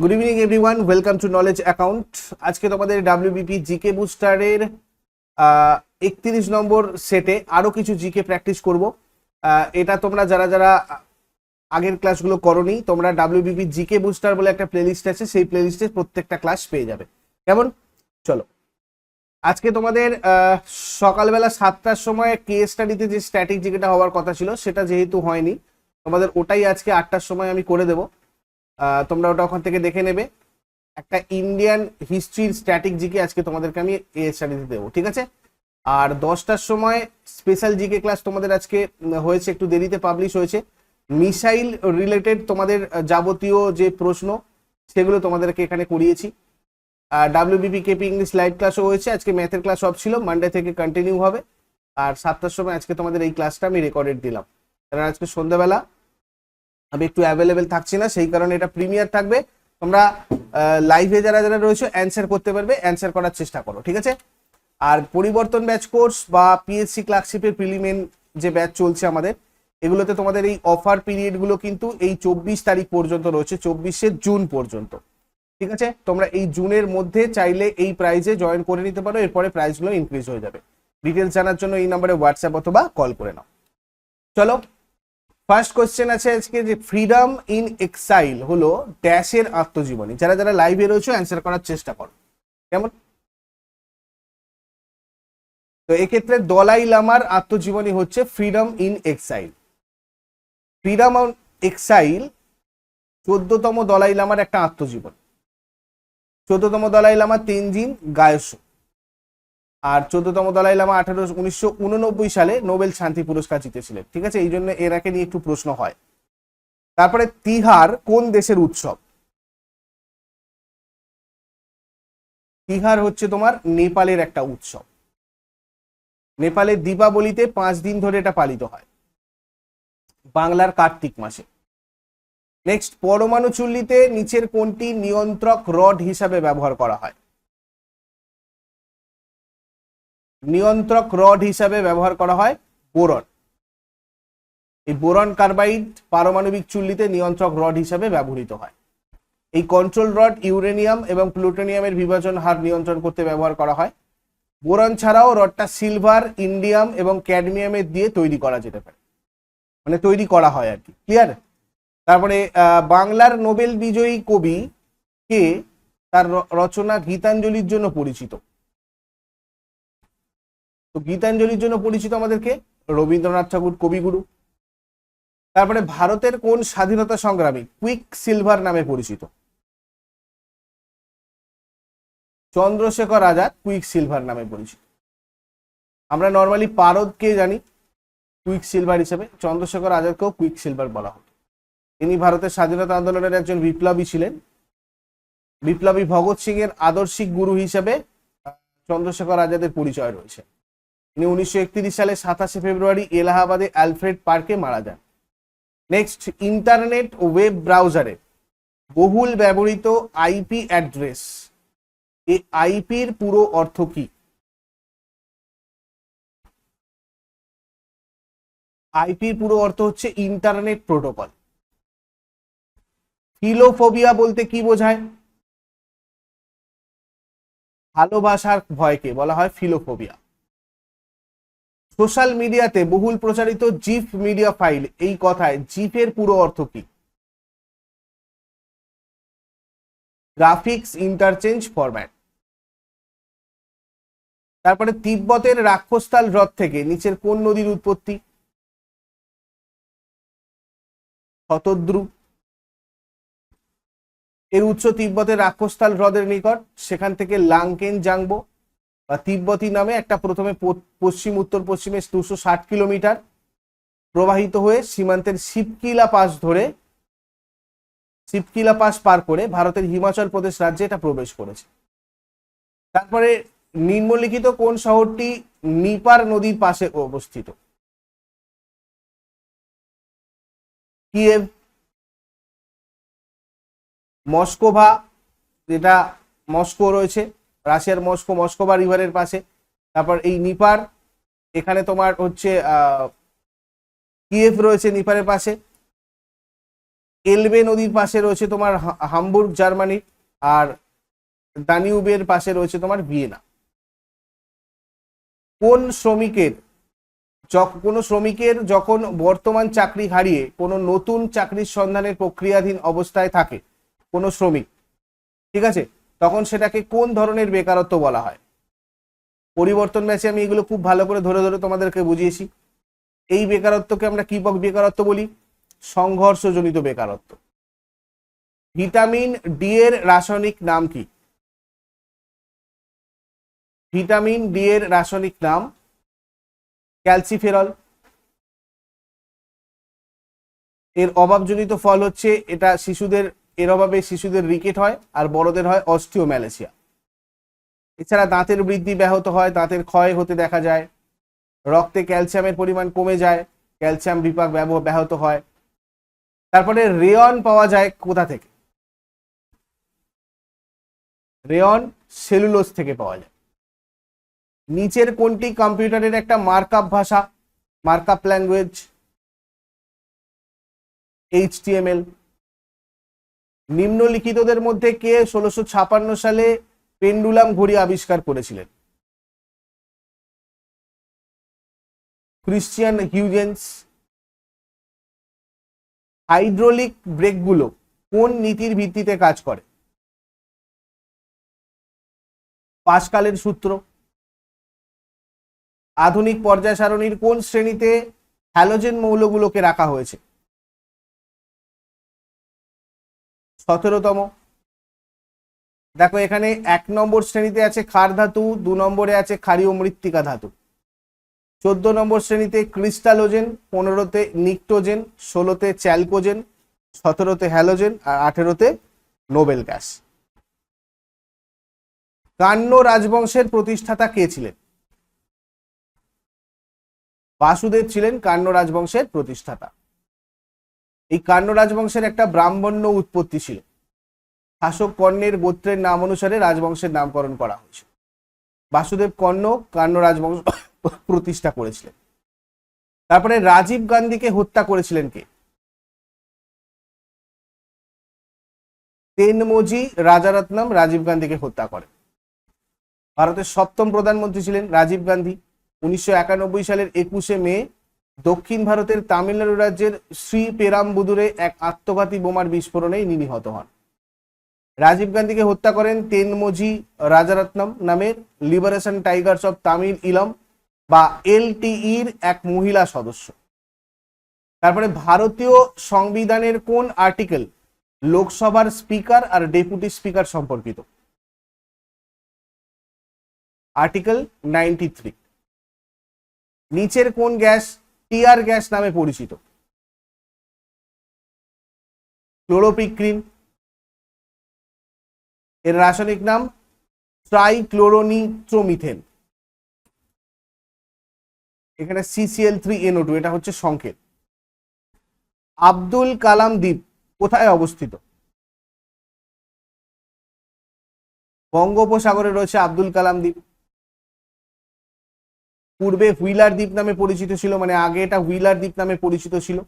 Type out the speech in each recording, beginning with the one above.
Good evening everyone welcome to knowledge account আজকে তোমাদের WBP GK বুস্টারের একত্রিশ নম্বর সেটে আরও কিছু জিকে প্র্যাকটিস করব। এটা তোমরা যারা যারা আগের ক্লাসগুলো করনি, তোমরা ডাব্লিউবিপি জিকে বুস্টার বলে একটা প্লেলিস্ট আছে, সেই প্লেলিস্টে প্রত্যেকটা ক্লাস পেয়ে যাবে। কেমন? চলো। আজকে তোমাদের সকালবেলা সাতটার সময় কে স্টাডিতে যে স্ট্যাটিক জিকেটা হওয়ার কথা ছিল, সেটা যেহেতু হয়নি, তোমাদের ওটাই আজকে আটটার সময় আমি করে দেবো। তোমরা ওটা ওখান থেকে দেখে নেবে। একটা ইন্ডিয়ান হিস্ট্রির স্ট্যাটিক জিকে আজকে তোমাদেরকে আমি এ স্টাডিতে দেবো, ঠিক আছে? আর দশটার সময় স্পেশাল জিকে ক্লাস তোমাদের আজকে হয়েছে, একটু দেরিতে পাবলিশ হয়েছে। মিসাইল রিলেটেড তোমাদের যাবতীয় যে প্রশ্ন, সেগুলো তোমাদেরকে এখানে করিয়েছি। আর ডাব্লিউবিপি কেপি ইংলিশ লাইভ ক্লাসও হয়েছে, আজকে ম্যাথের ক্লাস অফ ছিল মানডে থেকে কন্টিনিউ হবে। আর সাতটার সময় আজকে তোমাদের এই ক্লাসটা আমি রেকর্ডেড দিলাম। কারণ আজকে সন্ধ্যাবেলা আমি একটু অ্যাভেলেবেল থাকছি না, সেই কারণে এটা প্রিমিয়ার থাকবে। তোমরা লাইভে যারা যারা রয়েছে অ্যান্সার করতে পারবে অ্যান্সার করার চেষ্টা করো, ঠিক আছে? আর পরিবর্তন ব্যাচ কোর্স বা পিএসসি ক্লার্কশিপের প্রিলিমেন যে ব্যাচ চলছে আমাদের, এগুলোতে তোমাদের এই অফার পিরিয়ডগুলো কিন্তু এই চব্বিশ তারিখ পর্যন্ত রয়েছে, চব্বিশে জুন পর্যন্ত, ঠিক আছে? তোমরা এই জুনের মধ্যে চাইলে এই প্রাইজে জয়েন করে নিতে পারো, এরপরে প্রাইসগুলো ইনক্রিজ হয়ে যাবে। ডিটেলস জানার জন্য এই নাম্বারে হোয়াটসঅ্যাপ অথবা কল করে নাও। চলো ফার্স্ট কোয়েশ্চেন আছে আজকে যে ফ্রিডম ইন এক্সাইল হলো ড্যাশের আত্মজীবনী। যারা যারা লাইভে রয়েছে অ্যান্সার করার চেষ্টা করো। কেমন? তো এক্ষেত্রে দলাই লামার আত্মজীবনী হচ্ছে freedom in exile freedom on exile চোদ্দতম দলাই লামার একটা আত্মজীবন। চোদ্দতম দলাই লামা তেনজিন গায়স। আর চোদ্দতম দলাই লামা আঠারো, উনিশশো উননব্বই সালে নোবেল শান্তি পুরস্কার জিতেছিলেন। ঠিক আছে? এই জন্য এরাকে নিয়ে একটু প্রশ্ন হয়। তারপরে তিহার কোন দেশের উৎসব? তিহার হচ্ছে তোমার নেপালের একটা উৎসব। নেপালের দীপাবলিতে পাঁচ দিন ধরে এটা পালিত হয়। বাংলার কার্তিক মাসে। নেক্সট, পরমাণু চুল্লিতে নিচের কোনটি নিয়ন্ত্রক রড হিসাবে ব্যবহার করা হয়? নিয়ন্ত্রক রড হিসাবে ব্যবহার করা হয় বোরন। এই বোরন কার্বাইড পারমাণবিক চুল্লিতে নিয়ন্ত্রক রড হিসাবে ব্যবহৃত হয়। এই কন্ট্রোল রড ইউরেনিয়াম এবং প্লুটোনিয়ামের বিভাজন হার নিয়ন্ত্রণ করতে ব্যবহার করা হয়। বোরন ছাড়াও রডটা সিলভার, ইন্ডিয়াম এবং ক্যাডমিয়ামের দিয়ে তৈরি করা যেতে পারে। মানে তৈরি করা হয় আর কি। ক্লিয়ার তারপরে বাংলার নোবেল বিজয়ী কবি কে তার রচনা গীতাঞ্জলির জন্য পরিচিত। তো গীতাঞ্জলির জন্য পরিচিত আমাদেরকে রবীন্দ্রনাথ ঠাকুর, কবিগুরু। তারপরে ভারতের কোন স্বাধীনতা সংগ্রামী কুইক সিলভার নামে পরিচিত? চন্দ্রশেখর আজাদ কুইক সিলভার নামে পরিচিত। আমরা নর্মালি পারদকে জানি, কুইক সিলভার হিসেবে। চন্দ্রশেখর আজাদকেও কুইক সিলভার বলা হতো। তিনি ভারতের স্বাধীনতা আন্দোলনের একজন বিপ্লবী ছিলেন। বিপ্লবী ভগৎ সিং এর আদর্শিক গুরু হিসেবে চন্দ্রশেখর আজাদের পরিচয় রয়েছে। তিনি উনিশশো একত্রিশ সালে সাতাশে ফেব্রুয়ারি এলাহাবাদে অ্যালফ্রেড পার্কে মারা যান। নেক্সট ইন্টারনেট ওয়েব ব্রাউজারে বহুল ব্যবহৃত আইপি অ্যাড্রেস এই আইপির পুরো অর্থ কি? আইপির পুরো অর্থ হচ্ছে ইন্টারনেট প্রোটোকল ফিলোফোবিয়া বলতে কি বোঝায়? ভালোবাসার ভয়কে বলা হয় ফিলোফোবিয়া। সোশ্যাল মিডিয়াতে বহুল প্রচারিত জিফ মিডিয়া ফাইল, এই কথায় জিফের পুরো অর্থ কি? Graphics interchange format. তারপরে তিব্বতের রাক্ষসতাল হ্রদ থেকে নিচের কোন নদীর উৎপত্তি? শতদ্রু। এর উৎস তিব্বতের রাক্ষসতাল হ্রদের নিকট, সেখান থেকে লাংকেন জাংবো তিব্বতী নামে একটা প্রথমে পশ্চিম, উত্তর পশ্চিমে দুশো ষাট কিলোমিটার প্রবাহিত হয়ে সীমান্তের শিবকিলা পাস ধরে শিবকিলা পাস পার করে ভারতের হিমাচল প্রদেশ রাজ্যে এটা প্রবেশ করেছে। তারপরে নিম্নলিখিত কোন শহরটি নিপার নদীর পাশে অবস্থিত? মস্কোভা, যেটা মস্কো রয়েছে। রাশিয়ার মস্কো মস্কোভা রিভারের পাশে। তারপর এই নিপার, এখানে তোমার হচ্ছে কিয়েভ রয়েছে নিপারের পাশে। এলবে নদীর পাশে রয়েছে তোমার হামবুর্গ, জার্মানি। আর দানিউবের পাশে রয়েছে তোমার ভিয়েনা। কোন শ্রমিকের কোনো শ্রমিকের যখন বর্তমান চাকরি হারিয়ে কোনো নতুন চাকরির সন্ধানের প্রক্রিয়াধীন অবস্থায় থাকে কোনো শ্রমিক, ঠিক আছে? তখন সেটাকে কোন ধরনের বেকারত্ব বলা হয়? পরিবর্তন ম্যাচে আমি এগুলো খুব ভালো করে ধরে ধরে তোমাদেরকে বুঝিয়েছি। এই বেকারত্বকে আমরা কি বক- বেকারত্ব বলি। সংঘর্ষজনিত বেকারত্ব। ভিটামিন ডি এর রাসায়নিক নাম কি? ভিটামিন ডি এর রাসায়নিক নাম ক্যালসিফেরল। এর অভাবজনিত ফল হচ্ছে এটা শিশুদের এর অভাবে শিশুদের রিকেট হয় আর বড়দের হয় অস্টিও অস্টিওম্যালেসিয়া। এছাড়া দাঁতের বৃদ্ধি ব্যাহত হয়, দাঁতের ক্ষয় হতে দেখা যায়, রক্তে ক্যালসিয়ামের পরিমাণ কমে যায়, ক্যালসিয়াম বিপাক ব্যাহত হয়। তারপরে রেয়ন পাওয়া যায় কোথা থেকে? রেয়ন সেলুলোজ থেকে পাওয়া যায়। নিচের কোনটি কম্পিউটারের একটা মার্কআপ ভাষা, মার্কআপ ল্যাঙ্গুয়েজ? এইচটিএমএল। নিম্নলিখিতদের মধ্যে কে ষোলোশো ছাপান্ন সালে পেন্ডুলাম ঘড়ি আবিষ্কার করেছিলেন? ক্রিশ্চিয়ান হিউজেন্স। হাইড্রোলিক ব্রেকগুলো কোন নীতির ভিত্তিতে কাজ করে? পাসকালের সূত্র। আধুনিক পর্যায় সারণীর কোন শ্রেণীতে হ্যালোজেন মৌলগুলোকে রাখা হয়েছে? সতেরোতম। দেখো, এখানে এক নম্বর শ্রেণীতে আছে ক্ষার ধাতু, দু নম্বরে আছে ক্ষারীয় মৃত্তিকা ধাতু। চোদ্দ নম্বর শ্রেণীতে ক্রিস্টালোজেন, পনেরোতে নিকটোজেন, ষোলোতে চ্যালকোজেন, সতেরোতে হ্যালোজেন আর আঠেরোতে নোবেল গ্যাস। কান্ন রাজবংশের প্রতিষ্ঠাতা কে ছিলেন? বাসুদেব ছিলেন কান্ন রাজবংশের প্রতিষ্ঠাতা। এই কান্ন রাজবংশের একটা ব্রাহ্মণ্য উৎপত্তি ছিল। শাসক কর্ণের গোত্রের নাম অনুসারে রাজবংশের নামকরণ করা হয়েছে। বাসুদেব কর্ণ কান্ন রাজবংশ প্রতিষ্ঠা করেছিলেন। তারপরে রাজীব গান্ধীকে হত্যা করেছিলেন কে? তেনমজি রাজারত্নম রাজীব গান্ধীকে হত্যা করেন। ভারতের সপ্তম প্রধানমন্ত্রী ছিলেন রাজীব গান্ধী। উনিশশো একানব্বই সালের একুশে মে দক্ষিণ ভারতের তামিলনাড়ু রাজ্যের শ্রী পেরামবুদুরে এক আত্মঘাতী বোমার বিস্ফোরণে নিহত হন। রাজীব গান্ধীকে হত্যা করেন তেনমজি রাজারত্নম নামের লিবারেশন টাইগার্স অফ তামিল ইলম বা এলটিইর এক মহিলা সদস্য। তারপরে ভারতীয় সংবিধানের কোন আর্টিকেল লোকসভার স্পিকার আর ডেপুটি স্পিকার সম্পর্কিত? Article ninety three. নিচের কোন গ্যাস টিয়ার গ্যাস নামে পরিচিত। ক্লোরোপিক্রিন, এর রাসায়নিক নাম ট্রাইক্লোরোনিট্রোমিথেন এখানে সিসিএল থ্রি এনও টু এটা হচ্ছে সংকেত। আব্দুল কালাম দ্বীপ কোথায় অবস্থিত? বঙ্গোপসাগরে রয়েছে আব্দুল কালাম দ্বীপ। পূর্বে হুইলার দ্বীপ নামে পরিচিত ছিল মানে আগে এটা হুইলার দ্বীপ নামে পরিচিত ছিল।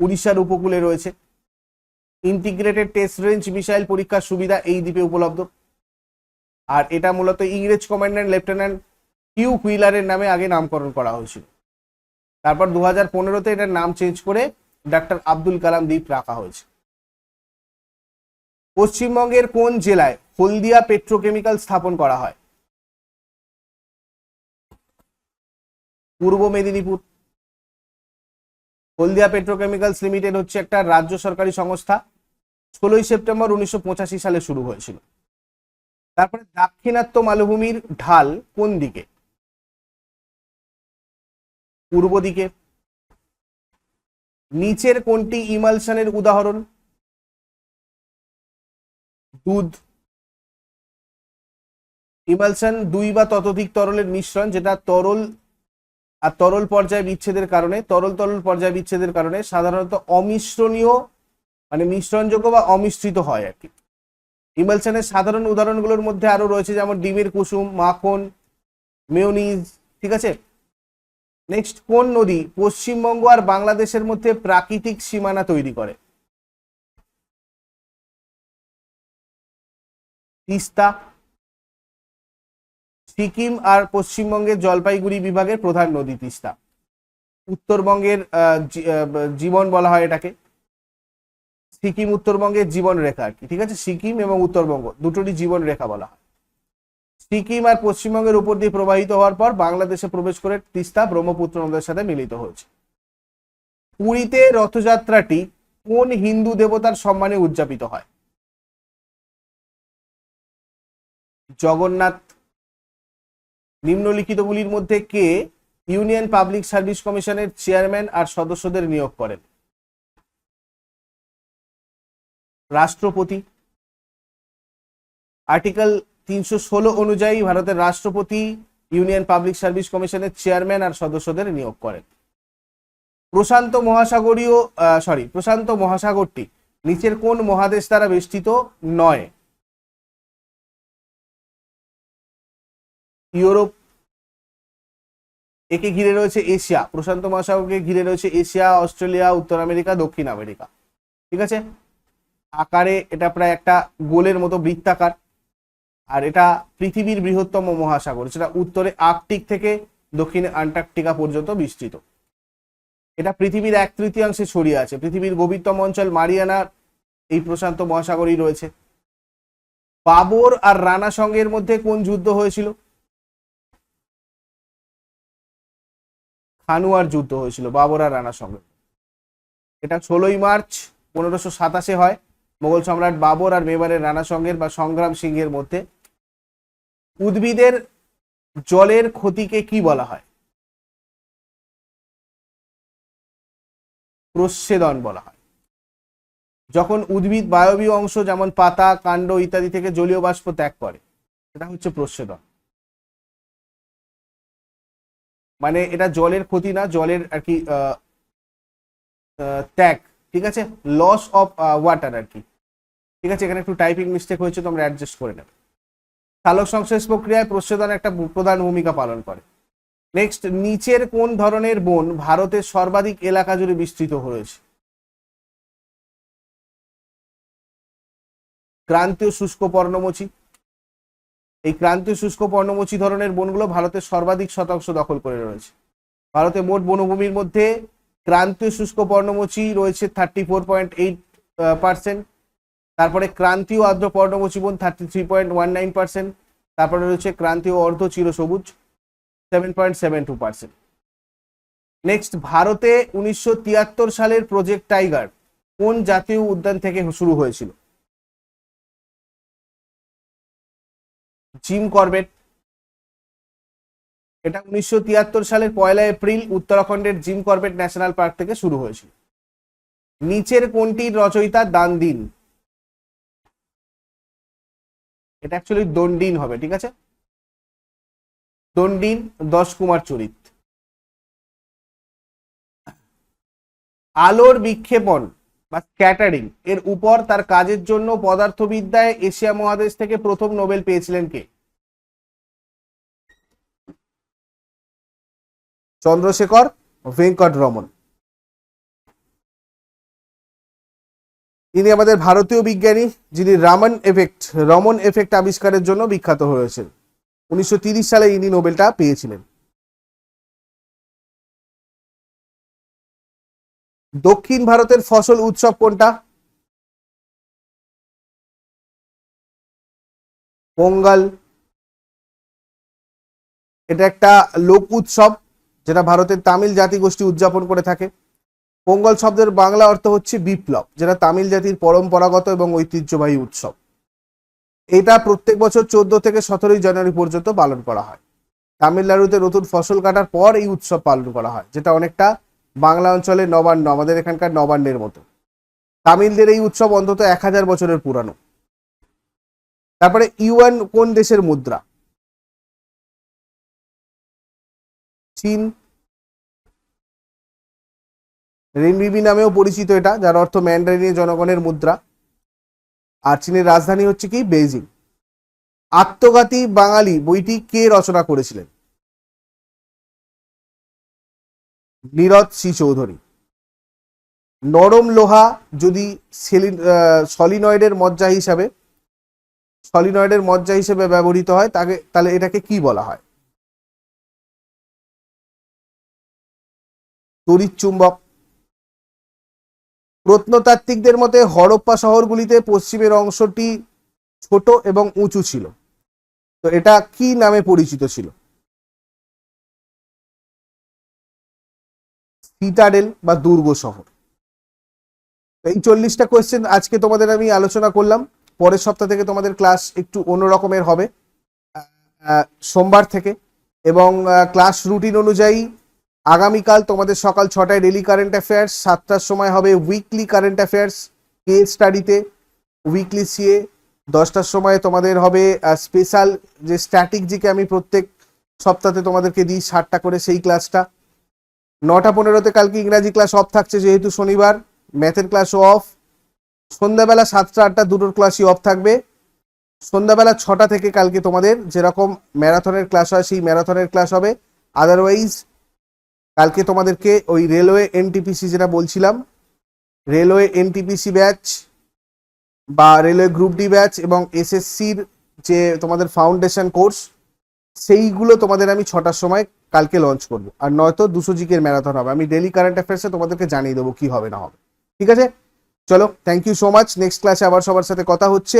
উড়িষ্যার উপকূলে রয়েছে। ইন্টিগ্রেটেড টেস্ট রেঞ্জ মিসাইল পরীক্ষার সুবিধা এই দ্বীপে উপলব্ধ। আর এটা মূলত ইংরেজ কমান্ড্যান্ট লেফটেন্যান্ট হিউ হুইলারের নামে আগে নামকরণ করা হয়েছিল। তারপর দু হাজার পনেরোতে এটার নাম চেঞ্জ করে ডাক্তার আব্দুল কালাম দ্বীপ রাখা হয়েছে। পশ্চিমবঙ্গের কোন জেলায় হলদিয়া পেট্রোকেমিক্যাল স্থাপন করা হয়? পূর্ব মেদিনীপুর। হলদিয়া পেট্রোকেমিক্যালস লিমিটেড হচ্ছে একটা রাজ্য সরকারি সংস্থা। ষোলোই সেপ্টেম্বর উনিশশো পঁচাশি সালে শুরু হয়েছিল। তারপরে দাক্ষিণাত্য মালভূমির ঢাল কোন দিকে? পূর্ব দিকে। নিচের কোনটি ইমালশনের উদাহরণ? দুধ। ইমালশন দুই বা ততোধিক তরলের মিশ্রণ, যেটা তরল আর তরল পর্যায় বিচ্ছেদের কারণে, তরল তরল পর্যায় বিচ্ছেদের কারণে সাধারণত অমিশ্রণীয় মানে মিশ্রণযোগ্য বা অমিশ্রিত হয় আর কি। ইমালসানের সাধারণ উদাহরণগুলোর মধ্যে আরও রয়েছে যেমন ডিমের কুসুম, মাখন, মেয়নিজ, ঠিক আছে? নেক্সট কোন নদী পশ্চিমবঙ্গ আর বাংলাদেশের মধ্যে প্রাকৃতিক সীমানা তৈরি করে? তিস্তা সিকিম আর পশ্চিমবঙ্গের জলপাইগুড়ি বিভাগের প্রধান নদী তিস্তা। উত্তরবঙ্গের জীবন বলা হয় এটাকে। সিকিম উত্তরবঙ্গের জীবন রেখা আর কি, ঠিক আছে? সিকিম এবং উত্তরবঙ্গ, দুটোরই জীবন রেখা বলা হয়। সিকিম আর পশ্চিমবঙ্গের উপর দিয়ে প্রবাহিত হওয়ার পর বাংলাদেশে প্রবেশ করে তিস্তা ব্রহ্মপুত্র নদের সাথে মিলিত হয়েছে। পুরীতে রথযাত্রাটি কোন হিন্দু দেবতার সম্মানে উদযাপিত হয়? জগন্নাথ নিম্নলিখিতগুলির মধ্যে কে ইউনিয়ন পাবলিক সার্ভিস কমিশনের চেয়ারম্যান আর সদস্যদের নিয়োগ করেন? রাষ্ট্রপতি। আর্টিকেল তিনশো ষোলো অনুযায়ী ভারতের রাষ্ট্রপতি, ইউনিয়ন পাবলিক সার্ভিস কমিশনের চেয়ারম্যান আর সদস্যদের নিয়োগ করেন। প্রশান্ত মহাসাগরীয় সরি প্রশান্ত মহাসাগরটি নিচের কোন মহাদেশ দ্বারা বেষ্টিত নয়? ইউরোপ, একে ঘিরে রয়েছে এশিয়া, প্রশান্ত মহাসাগরকে ঘিরে রয়েছে এশিয়া, অস্ট্রেলিয়া, উত্তর আমেরিকা, দক্ষিণ আমেরিকা। ঠিক আছে? আকারে এটা প্রায় একটা গোলের মতো বৃত্তাকার, আর এটা পৃথিবীর বৃহত্তম মহাসাগর সেটা উত্তরে আর্কটিক থেকে দক্ষিণে আন্টার্কটিকা পর্যন্ত বিস্তৃত। এটা পৃথিবীর এক তৃতীয়াংশে ছড়িয়ে আছে, পৃথিবীর গভীরতম অঞ্চল মারিয়ানার এই প্রশান্ত মহাসাগরই রয়েছে। বাবর আর রানা সঙ্গের মধ্যে কোন যুদ্ধ হয়েছিল? খানুয়ার যুদ্ধ হয়েছিল, বাবর আর রানার সঙ্গে এটা ষোলোই মার্চ পনেরোশো সাতাশে হয়, মোগল সম্রাট বাবর আর মেবারের রানা সঙ্গের বা সংগ্রাম সিংহের মধ্যে। উদ্ভিদের জলের ক্ষতিকে কি বলা হয়? প্রচ্ছেদন বলা হয়। যখন উদ্ভিদ বায়বীয় অংশ যেমন পাতা, কাণ্ড ইত্যাদি থেকে জলীয় বাষ্প ত্যাগ করে, সেটা হচ্ছে প্রচ্ছেদন। মানে এটা জলের ক্ষতি না, জলের আর কি ত্যাগ, ঠিক আছে? লস অফ ওয়াটার আর কি। ঠিক আছে? এখানে একটু টাইপিং মিস্টেক হয়েছে তোমরা অ্যাডজাস্ট করে নেবে। সালোক সংশ্লেষ প্রক্রিয়ায় প্রচ্ছেদন একটা প্রধান ভূমিকা পালন করে। নেক্সট নিচের কোন ধরনের বন ভারতের সর্বাধিক এলাকা জুড়ে বিস্তৃত হয়েছে? ক্রান্তীয় শুষ্ক পর্ণমোচী এই ক্রান্তীয় শুষ্ক পর্ণমোচী ধরনের বনগুলো ভারতের সর্বাধিক শতাংশ দখল করে রয়েছে। ভারতে মোট বনভূমির মধ্যে ক্রান্তীয় শুষ্ক পর্ণমোচী রয়েছে thirty four point eight percent তারপরে ক্রান্তীয় আর্দ্র পর্ণমোচী বন thirty three point one nine percent তারপরে রয়েছে ক্রান্তীয় অর্ধ চিরসবুজ seven point seven two percent next ভারতে উনিশশো তিয়াত্তর সালের প্রজেক্ট টাইগার কোন জাতীয় উদ্যান থেকে শুরু হয়েছিল? জিম করবেট এটা উনিশশো তিয়াত্তর সালের পয়লা এপ্রিল উত্তরাখণ্ডের জিম করবেট ন্যাশনাল পার্ক থেকে শুরু হয়েছিল। নিচের কোনটির রচয়িতা দান দিন এটা অ্যাকচুয়ালি দন্ডিন হবে, ঠিক আছে? দন্ডিন দশ কুমার চরিত। আলোর বিক্ষেপণ। বা স্ক্যাটারিং এর উপর তার কাজের জন্য পদার্থবিদ্যায় এশিয়া মহাদেশ থেকে প্রথম নোবেল পেয়েছিলেন কে? চন্দ্রশেখর ভেঙ্কট রমন তিনি আমাদের ভারতীয় বিজ্ঞানী, যিনি রামন এফেক্ট, রমন এফেক্ট আবিষ্কারের জন্য বিখ্যাত হয়েছেন। উনিশশো সালে ইনি নোবেলটা পেয়েছিলেন। দক্ষিণ ভারতের ফসল উৎসব কোনটা? পোঙ্গাল। এটা একটা লোক উৎসব যেটা ভারতের তামিল জাতিগোষ্ঠী উদযাপন করে থাকে। পোঙ্গল শব্দের বাংলা অর্থ হচ্ছে বিপ্লব, যেটা তামিল জাতির পরম্পরাগত এবং ঐতিহ্যবাহী উৎসব। এটা প্রত্যেক বছর চোদ্দ থেকে সতেরোই জানুয়ারি পর্যন্ত পালন করা হয়। তামিলনাড়ুতে নতুন ফসল কাটার পর এই উৎসব পালন করা হয়, যেটা অনেকটা বাংলা অঞ্চলে নবান্ন, আমাদের এখানকার নবান্নের মতো। তামিলদের এই উৎসব অন্তত এক হাজার বছরের পুরানো। তারপরে ইউএন কোন দেশের মুদ্রা? চীন। রেনবিবি নামেও পরিচিত এটা, যার অর্থ ম্যান্ডারিনীয় জনগণের মুদ্রা। আর চীনের রাজধানী হচ্ছে কি? বেইজিং। আত্মঘাতী বাঙালি বইটি কে রচনা করেছিলেন? নীরদ সি চৌধুরী। নরম লোহা যদি সলিনয়েডের মজ্জা হিসাবে, সলিনয়েডের মজ্জা হিসেবে ব্যবহৃত হয়, তাকে তাহলে এটাকে কি বলা হয়? তড়িৎ চুম্বক। প্রত্নতাত্ত্বিকদের মতে হরপ্পা শহরগুলিতে পশ্চিমের অংশটি ছোট এবং উঁচু ছিল। তো এটা কি নামে পরিচিত ছিল? সিটাডেল বা দুর্গ শহর। এই চল্লিশটা কোয়েশ্চেন আজকে তোমাদের আমি আলোচনা করলাম। পরের সপ্তাহ থেকে তোমাদের ক্লাস একটু অন্য রকমের হবে। সোমবার থেকে এবং ক্লাস রুটিন অনুযায়ী আগামীকাল তোমাদের সকাল ছটায় ডেলি কারেন্ট অ্যাফেয়ার্স সাতটার সময় হবে উইকলি কারেন্ট অ্যাফেয়ার্স কে স্টাডিতে উইকলি সিএ দশটার সময় তোমাদের হবে স্পেশাল যে স্ট্যাটিক জিকে আমি প্রত্যেক সপ্তাহে তোমাদেরকে দিই ষাটটা করে সেই ক্লাসটা নটা পনেরোতে কালকে ইংরাজি ক্লাস অফ থাকছে যেহেতু শনিবার ম্যাথের ক্লাসও অফ সন্ধ্যাবেলা সাতটা আটটা দুটোর ক্লাসই অফ থাকবে। সন্ধ্যাবেলা ছটা থেকে কালকে তোমাদের যেরকম ম্যারাথনের ক্লাস হয়, সেই ম্যারাথনের ক্লাস হবে। আদারওয়াইজ কালকে তোমাদেরকে ওই রেলওয়ে এনটিপিসি যেটা বলছিলাম, রেলওয়ে এনটিপিসি ব্যাচ বা রেলওয়ে গ্রুপ ডি ব্যাচ এবং এসএসসির যে তোমাদের ফাউন্ডেশন কোর্স সেইগুলো তোমাদের আমি ছটার সময় কালকে লঞ্চ করব। আর নয়তো দুশো জিকের ম্যারাথন হবে। আমি ডেলি কারেন্ট অ্যাফেয়ার্সে তোমাদেরকে জানিয়ে দেবো কি হবে না হবে। ঠিক আছে? চলো thank you so much next ক্লাসে আবার সবার সাথে কথা হচ্ছে।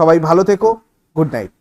সবাই ভালো থেকো। Good night